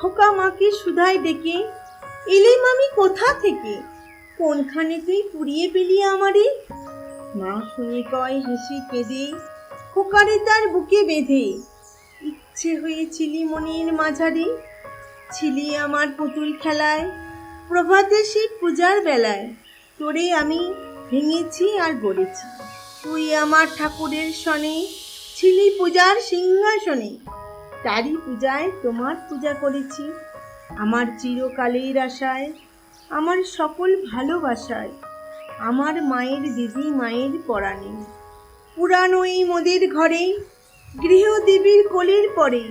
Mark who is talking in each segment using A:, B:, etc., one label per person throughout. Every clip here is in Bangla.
A: খোকা মাকে সুধাই ডেকে এলেম আমি কোথা থেকে? কোনখানে তুই পুড়িয়ে পেলি আমারে? মা শুনে কয় হেসে কেঁদে, খোকারে তার বুকে বেঁধে। ইচ্ছে হয়েছিলি মনের মাঝারে, ছিলি আমার পুতুল খেলায়, প্রভাতে সে পূজার বেলায়। তোরে আমি ভেঙেছি আর গড়েছি। তুই আমার ঠাকুরের সনে ছিলি পূজার সিংহাসনে। তারই পূজায় তোমার পূজা করেছি। আমার চিরকালের আশায়, আমার সকল ভালোবাসায়, আমার মায়ের দিদি মায়ের পরাণে। পুরানো এই মোদের ঘরে, গৃহদেবীর কোলের পরে,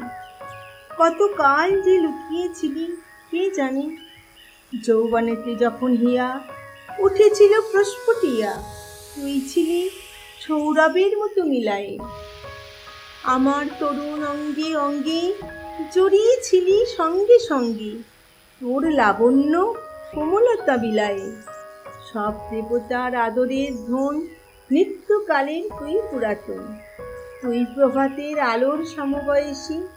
A: কত কাল যে লুকিয়েছিলি, কে জানে? যৌবনেতে যখন হিয়া, উঠেছিল প্রস্ফুটিয়া, তুই ছিলি সৌরভের মতো মিলায়ে। আমার তরুণ অঙ্গে অঙ্গে জড়িয়েছিলি সঙ্গে সঙ্গে তোর লাবণ্য কোমলতা বিলায়ে। সব দেবতার আদরের ধন নিত্যকালের তুই পুরাতন। তুই প্রভাতের আলোর সমবয়সী।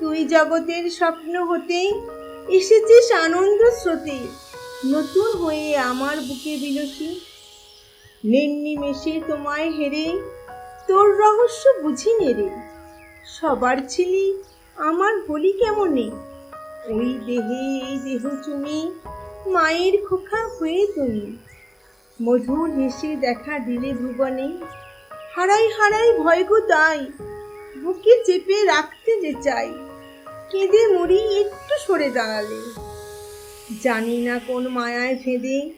A: তুই জগতের স্বপ্ন হতে এসেছিস আনন্দ স্রোতে। নতুন হয়ে আমার বুকে বিলসী। নেন্নি মেশে তোমায় হেরে তোর রহস্য বুঝি নে রে। সবার ছিলি আমার বলি কেমনে? ওই দেহে, এই দেহ চুমি মায়ের খোকা হয়ে তুমি। মধুর হেসে দেখা দিলে ভুবনে। হারাই হারাই ভয় গো তাই বুকে চেপে রাখতে যে চাই। কেঁদে মরি একটু সরে দাঁড়ালে। জানি না কোন মায়ায় ফেঁদে,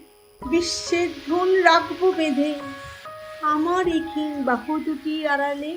A: বিশ্বের ধন রাখব বেঁধে। আমার এখিন বাহু দুটির আড়ালে